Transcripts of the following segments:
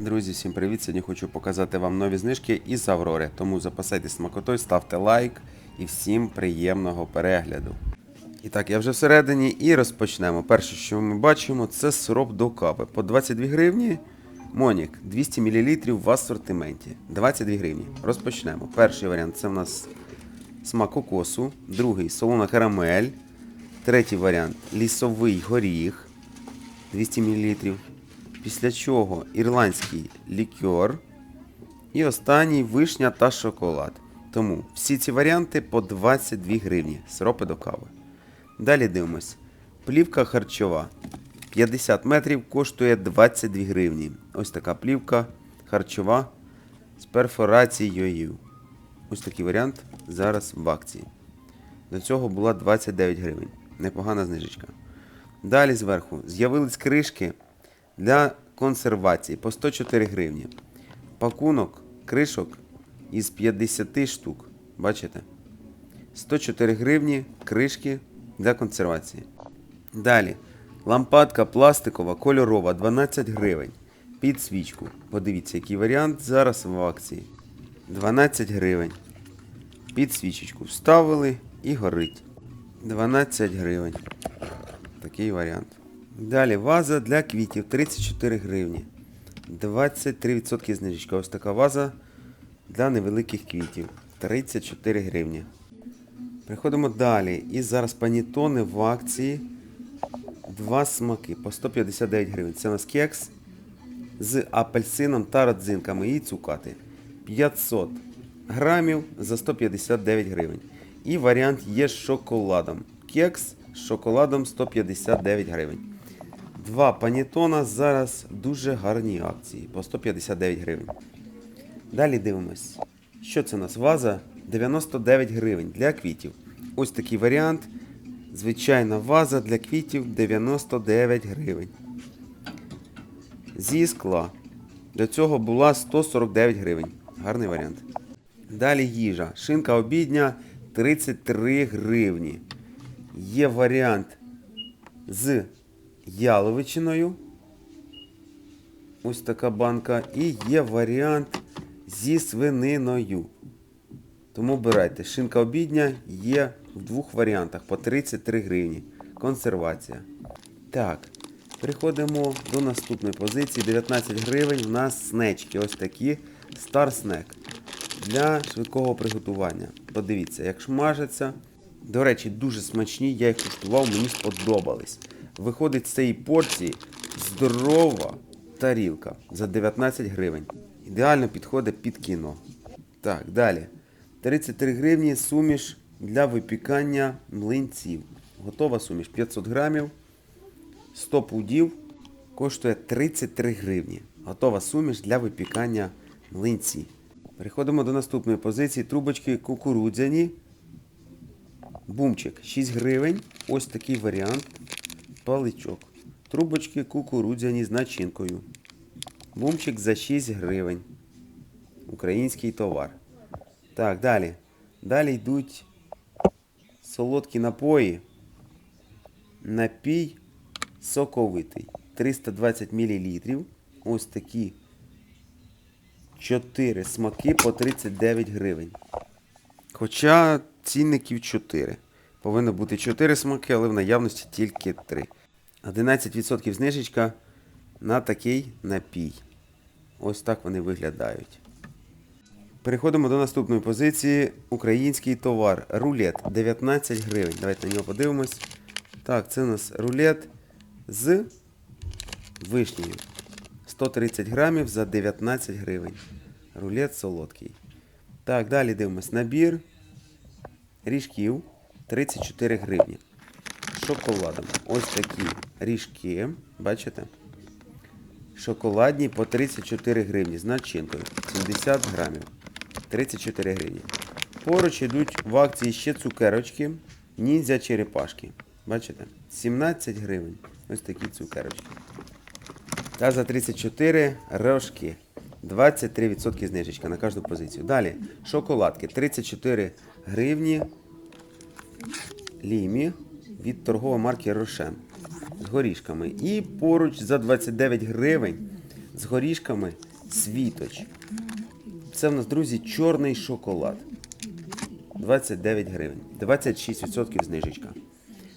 Друзі, всім привіт! Сьогодні хочу показати вам нові знижки із Аврори. Тому запасайтесь смакотою, ставте лайк і всім приємного перегляду. І так, я вже всередині і розпочнемо. Перше, що ми бачимо, це сироп до кави. По 22 гривні. Монік 200 мл в асортименті. 22 гривні. Розпочнемо. Перший варіант це в нас смак кокосу, другий солона карамель, третій варіант лісовий горіх 200 мл. Після чого ірландський лікер. І останній вишня та шоколад. Тому всі ці варіанти по 22 гривні. Сиропи до кави. Далі дивимось. Плівка харчова. 50 метрів коштує 22 гривні. Ось така плівка харчова з перфорацією. Ось такий варіант зараз в акції. До цього була 29 гривень. Непогана знижечка. Далі зверху з'явились кришки для консервації по 104 гривні. Пакунок кришок із 50 штук. Бачите? 104 гривні кришки для консервації. Далі. Лампадка пластикова, кольорова, 12 гривень. Під свічку. Подивіться, який варіант зараз в акції. 12 гривень. Під свічечку вставили і горить. 12 гривень. Такий варіант. Далі ваза для квітів 34 гривні. 23% знижечка. Ось така ваза для невеликих квітів. 34 гривні. Приходимо далі. І зараз панітони в акції. Два смаки по 159 гривень. Це у нас кекс з апельсином та родзинками і цукати. 500 грамів за 159 гривень. І варіант є з шоколадом. Кекс з шоколадом 159 гривень. Два панітона зараз дуже гарні акції по 159 гривень. Далі дивимось. Що це у нас? Ваза 99 гривень для квітів. Ось такий варіант. Звичайна ваза для квітів 99 гривень. Зі скла. До цього була 149 гривень. Гарний варіант. Далі їжа. Шинка обідня 33 гривні. Є варіант з яловичиною. Ось така банка. І є варіант зі свининою. Тому обирайте. Шинка обідня є в двох варіантах по 33 гривні. Консервація. Так. Переходимо до наступної позиції. 19 гривень. У нас снечки. Ось такі Star Snack. Для швидкого приготування. Подивіться, як шмажаться. До речі, дуже смачні, я їх куштував, мені сподобались. Виходить з цієї порції здорова тарілка за 19 гривень. Ідеально підходить під кіно. Так, далі. 33 гривні суміш для випікання млинців. Готова суміш 500 грамів. 100 пудів коштує 33 гривні. Готова суміш для випікання млинців. Переходимо до наступної позиції. Трубочки кукурудзяні. Бумчик 6 гривень. Ось такий варіант. Паличок. Трубочки кукурудзяні з начинкою. Бумчик за 6 гривень. Український товар. Так, далі. Далі йдуть солодкі напої. Напій соковитий. 320 мл. Ось такі 4 смаки по 39 гривень. Хоча цінників 4. Повинно бути 4 смаки, але в наявності тільки 3. 11% знижечка на такий напій. Ось так вони виглядають. Переходимо до наступної позиції. Український товар. Рулет 19 гривень. Давайте на нього подивимось. Так, це у нас рулет з вишнею. 130 грамів за 19 гривень. Рулет солодкий. Так, далі дивимось. Набір ріжків 34 гривні. Шоколадом. Ось такі ріжки. Бачите? Шоколадні по 34 гривні з начинкою. 70 грамів. 34 гривні. Поруч йдуть в акції ще цукерочки. Ніндзя черепашки. Бачите? 17 гривень. Ось такі цукерочки. Та за 34 рожки. 23% знижечка на кожну позицію. Далі шоколадки 34 гривні. Лімі від торгової марки Рошен горішками. І поруч за 29 гривень з горішками світоч. Це в нас, друзі, чорний шоколад. 29 гривень. 26% знижечка.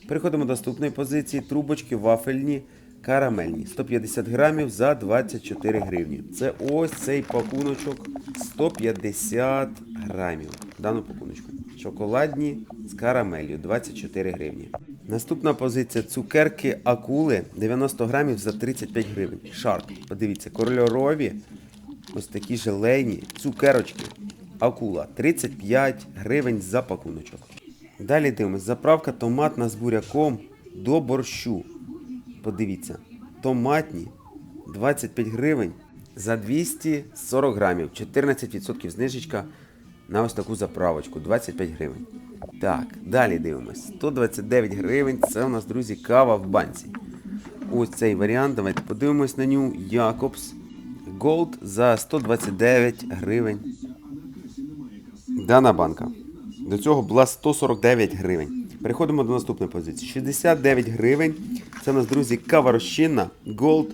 Переходимо до наступної позиції. Трубочки вафельні, карамельні. 150 грамів за 24 гривні. Це ось цей пакуночок 150 грамів. Дану пакуночку. Шоколадні з карамелью 24 гривні. Наступна позиція цукерки акули 90 грамів за 35 гривень. Шарк. Подивіться, кольорові. Ось такі желейні цукерочки. Акула 35 гривень за пакуночок. Далі дивимось. Заправка томатна з буряком до борщу. Подивіться. Томатні 25 гривень за 240 грамів. 14% знижечка на ось таку заправочку. 25 гривень. Так, далі дивимось. 129 гривень. Це у нас, друзі, кава в банці. Ось цей варіант. Давайте подивимось на нього. Якобс. Gold за 129 гривень. Дана банка. До цього була 149 гривень. Переходимо до наступної позиції. 69 гривень. Це у нас, друзі, кава розчинна Gold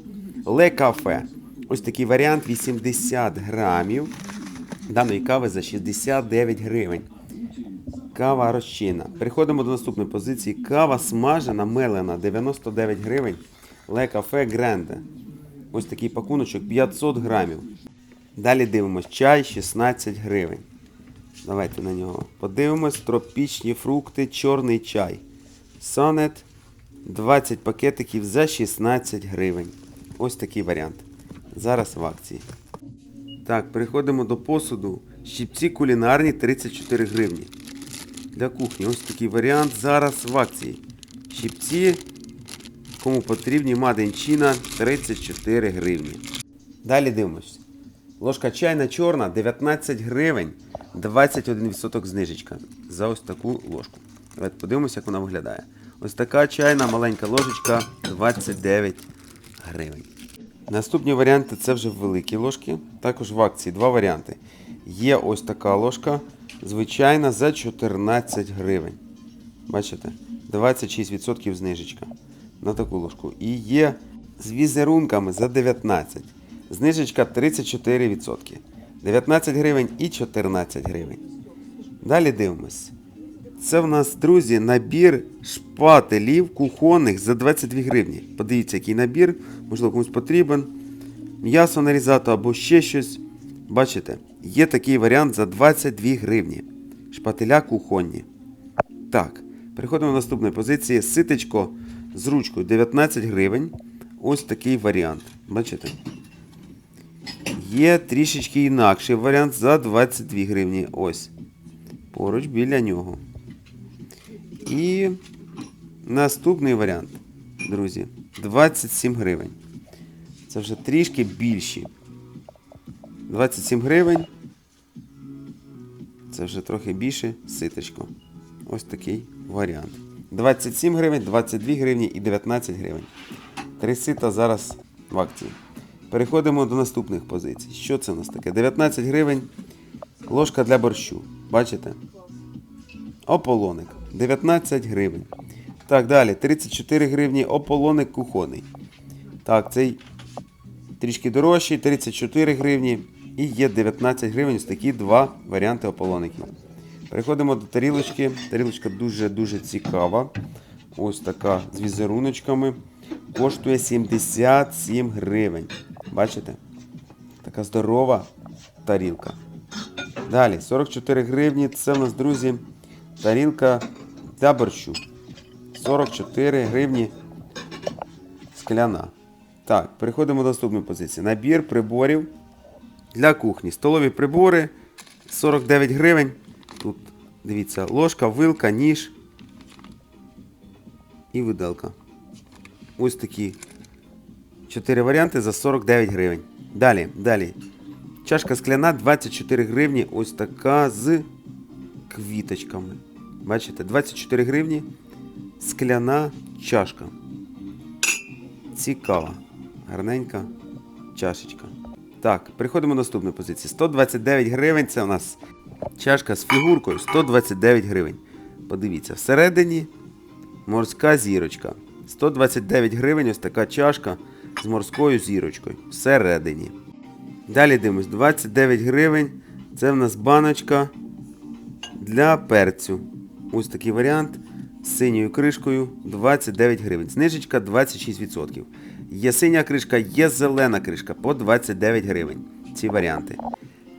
Le Cafe. Ось такий варіант 80 грамів. Даної кави за 69 гривень. Кава розчинна. Переходимо до наступної позиції. Кава смажена, мелена 99 гривень. Le Cafe Grande. Ось такий пакуночок 500 грамів. Далі дивимось. Чай 16 гривень. Давайте на нього подивимось. Тропічні фрукти, чорний чай. Сонет 20 пакетиків за 16 гривень. Ось такий варіант. Зараз в акції. Так, переходимо до посуду. Щипці кулінарні 34 гривні. Для кухні ось такий варіант. Зараз в акції. Щипці, кому потрібні, China 34 гривні. Далі дивимось. Ложка чайна чорна 19 гривень, 21% знижечка за ось таку ложку. Давайте подивимося, як вона виглядає. Ось така чайна маленька ложечка 29 гривень. Наступні варіанти це вже великі ложки. Також в акції два варіанти. Є ось така ложка, звичайна за 14 гривень. Бачите? 26% знижечка на таку ложку. І є з візерунками за 19. Знижечка 34%. 19 гривень і 14 гривень. Далі дивимось. Це в нас, друзі, набір шпателів кухонних за 22 гривні. Подивіться, який набір, можливо, комусь потрібен. М'ясо нарізати або ще щось. Бачите, є такий варіант за 22 гривні. Шпателя кухонні. Так, переходимо до наступної позиції. Ситечко з ручкою 19 гривень. Ось такий варіант. Бачите? Є трішечки інакший варіант за 22 гривні. Ось. Поруч біля нього. І наступний варіант, друзі, 27 гривень. Це вже трішки більші. 27 гривень. Це вже трохи більше ситочко. Ось такий варіант. 27 гривень, 22 гривні і 19 гривень. Три сита зараз в акції. Переходимо до наступних позицій. Що це у нас таке? 19 гривень. Ложка для борщу. Бачите? Ополоник. 19 гривень. Так, далі. 34 гривні ополоник кухонний. Так, цей трішки дорожчий, 34 гривні. І є 19 гривень. Ось такі два варіанти ополоників. Переходимо до тарілочки. Тарілочка дуже-дуже цікава. Ось така з візеруночками. Коштує 77 гривень. Бачите? Така здорова тарілка. Далі, 44 гривні. Це в нас, друзі, тарілка для борщу. 44 гривні скляна. Так, переходимо до наступної позиції. Набір приборів для кухні. Столові прибори 49 гривень. Тут, дивіться, ложка, вилка, ніж і виделка. Ось такі чотири варіанти за 49 гривень. Далі, далі. Чашка скляна 24 гривні. Ось така з квіточками. Бачите, 24 гривні. Скляна чашка. Цікава. Гарненька чашечка. Так, переходимо до наступної позиції. 129 гривень. Це у нас чашка з фігуркою. 129 гривень. Подивіться, всередині морська зірочка. 129 гривень, ось така чашка з морською зірочкою всередині. Далі дивимось, 29 гривень. Це в нас баночка для перцю. Ось такий варіант синьою кришкою 29 гривень. Знижечка 26%. Є синя кришка, є зелена кришка по 29 гривень. Ці варіанти.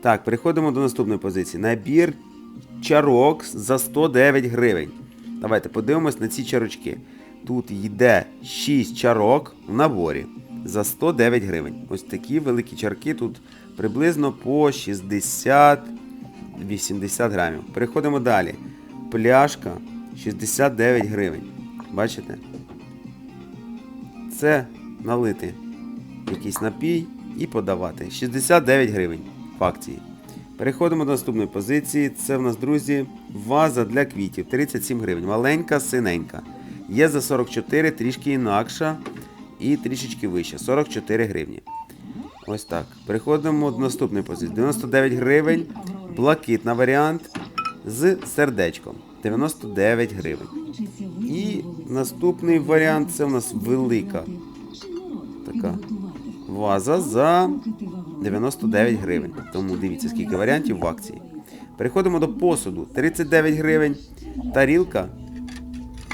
Так, переходимо до наступної позиції. Набір чарок за 109 гривень. Давайте подивимось на ці чарочки. Тут йде 6 чарок в наборі за 109 гривень. Ось такі великі чарки тут приблизно по 60-80 грамів. Переходимо далі. Пляшка 69 гривень. Бачите? Це налити якийсь напій і подавати. 69 гривень в акції. Переходимо до наступної позиції. Це в нас, друзі, ваза для квітів 37 гривень. Маленька, синенька. Є за 44, трішки інакша і трішечки вища. 44 гривні. Ось так. Переходимо до наступної позиції. 99 гривень. Блакитна варіант з сердечком. 99 гривень. І наступний варіант це у нас велика така ваза за 99 гривень. Тому дивіться, скільки варіантів в акції. Переходимо до посуду. 39 гривень. Тарілка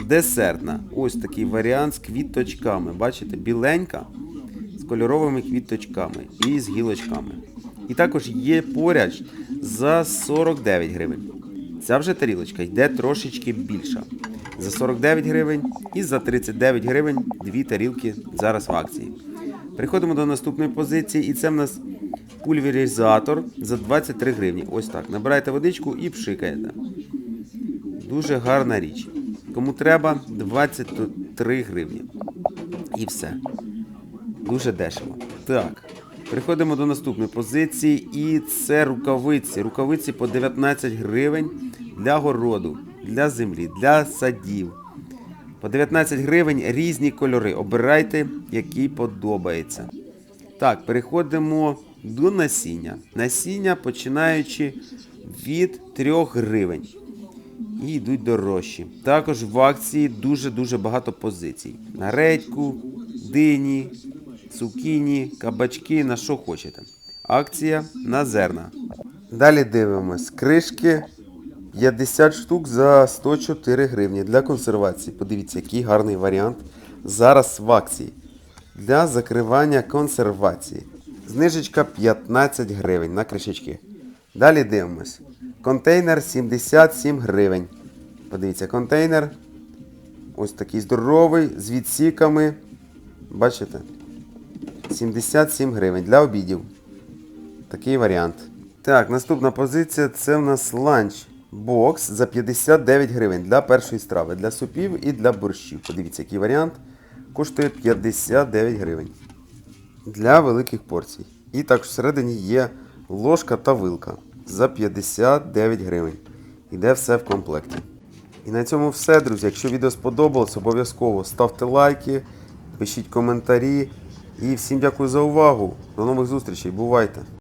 десертна. Ось такий варіант з квіточками. Бачите, біленька з кольоровими квіточками і з гілочками. І також є поряд за 49 гривень. Ця вже тарілочка йде трошечки більша. За 49 гривень і за 39 гривень дві тарілки зараз в акції. Переходимо до наступної позиції, і це в нас пульверизатор за 23 гривні. Ось так. Набираєте водичку і пшикаєте. Дуже гарна річ. Кому треба, 23 гривні. І все. Дуже дешево. Так. Переходимо до наступної позиції, і це рукавиці. Рукавиці по 19 гривень для городу, для землі, для садів. По 19 гривень різні кольори. Обирайте, який подобається. Так, переходимо до насіння. Насіння починаючи від 3 гривень. І йдуть дорожчі. Також в акції дуже-дуже багато позицій. На редьку, дині, цукіні, кабачки, на що хочете. Акція на зерна. Далі дивимось. Кришки 50 штук за 104 гривні для консервації. Подивіться, який гарний варіант. Зараз в акції. Для закривання консервації. Знижечка 15 гривень на кришечки. Далі дивимось. Контейнер 77 гривень. Подивіться, контейнер. Ось такий здоровий, з відсіками. Бачите? 77 гривень для обідів. Такий варіант. Так, наступна позиція це в нас ланч бокс за 59 гривень для першої страви, для супів і для борщів. Подивіться, який варіант. Коштує 59 гривень. Для великих порцій. І також всередині є ложка та вилка за 59 гривень. Іде все в комплекті. І на цьому все, друзі. Якщо відео сподобалось, обов'язково ставте лайки, пишіть коментарі. І всім дякую за увагу. До нових зустрічей. Бувайте!